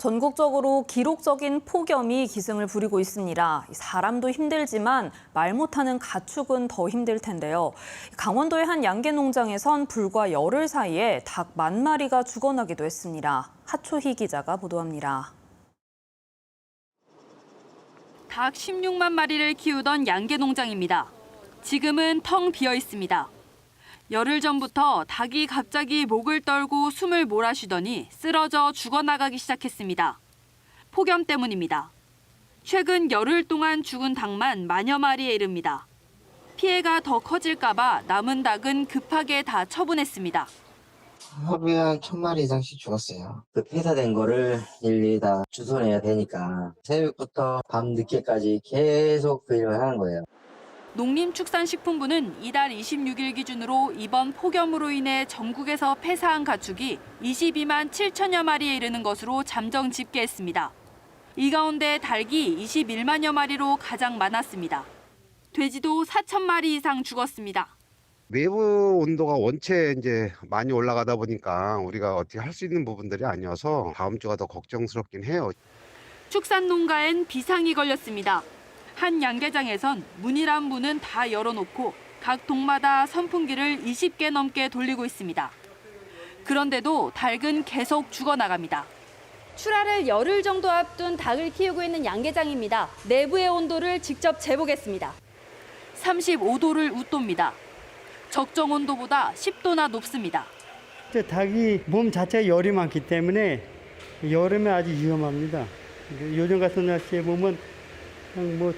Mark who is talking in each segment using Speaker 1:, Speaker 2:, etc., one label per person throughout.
Speaker 1: 전국적으로 기록적인 폭염이 기승을 부리고 있습니다. 사람도 힘들지만 말 못하는 가축은 더 힘들 텐데요. 강원도의 한 양계 농장에선 불과 열흘 사이에 닭 만 마리가 죽어나기도 했습니다. 하초희 기자가 보도합니다.
Speaker 2: 닭 16만 마리를 키우던 양계 농장입니다. 지금은 텅 비어 있습니다. 열흘 전부터 닭이 갑자기 목을 떨고 숨을 몰아쉬더니 쓰러져 죽어나가기 시작했습니다. 폭염 때문입니다. 최근 열흘 동안 죽은 닭만 만여 마리에 이릅니다. 피해가 더 커질까 봐 남은 닭은 급하게 다 처분했습니다.
Speaker 3: 하루에 한천 마리 이상씩 죽었어요. 그 폐사된 거를 일일이 다 주워내야 되니까 새벽부터 밤 늦게까지 계속 그 일을 하는 거예요.
Speaker 2: 농림축산식품부는 이달 26일 기준으로 이번 폭염으로 인해 전국에서 폐사한 가축이 22만 7천여 마리에 이르는 것으로 잠정 집계했습니다. 이 가운데 닭이 21만여 마리로 가장 많았습니다. 돼지도 4천 마리 이상 죽었습니다.
Speaker 4: 내부 온도가 원체 이제 많이 올라가다 보니까 우리가 어떻게 할 수 있는 부분들이 아니어서 다음 주가 더 걱정스럽긴 해요.
Speaker 2: 축산 농가엔 비상이 걸렸습니다. 한 양계장에선 문이란 문은 다 열어놓고 각 동마다 선풍기를 20개 넘게 돌리고 있습니다. 그런데도 닭은 계속 죽어나갑니다. 출하를 열흘 정도 앞둔 닭을 키우고 있는 양계장입니다. 내부의 온도를 직접 재보겠습니다. 35도를 웃돕니다. 적정 온도보다 10도나 높습니다.
Speaker 5: 이제 닭이 몸 자체에 열이 많기 때문에 여름에 아주 위험합니다. 요즘 같은 날씨에 보면 뭐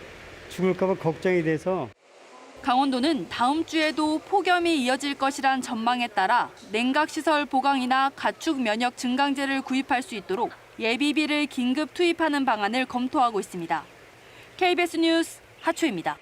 Speaker 5: 죽을까봐 걱정이 돼서
Speaker 2: 강원도는 다음 주에도 폭염이 이어질 것이란 전망에 따라 냉각시설 보강이나 가축 면역 증강제를 구입할 수 있도록 예비비를 긴급 투입하는 방안을 검토하고 있습니다. KBS 뉴스 하초입니다.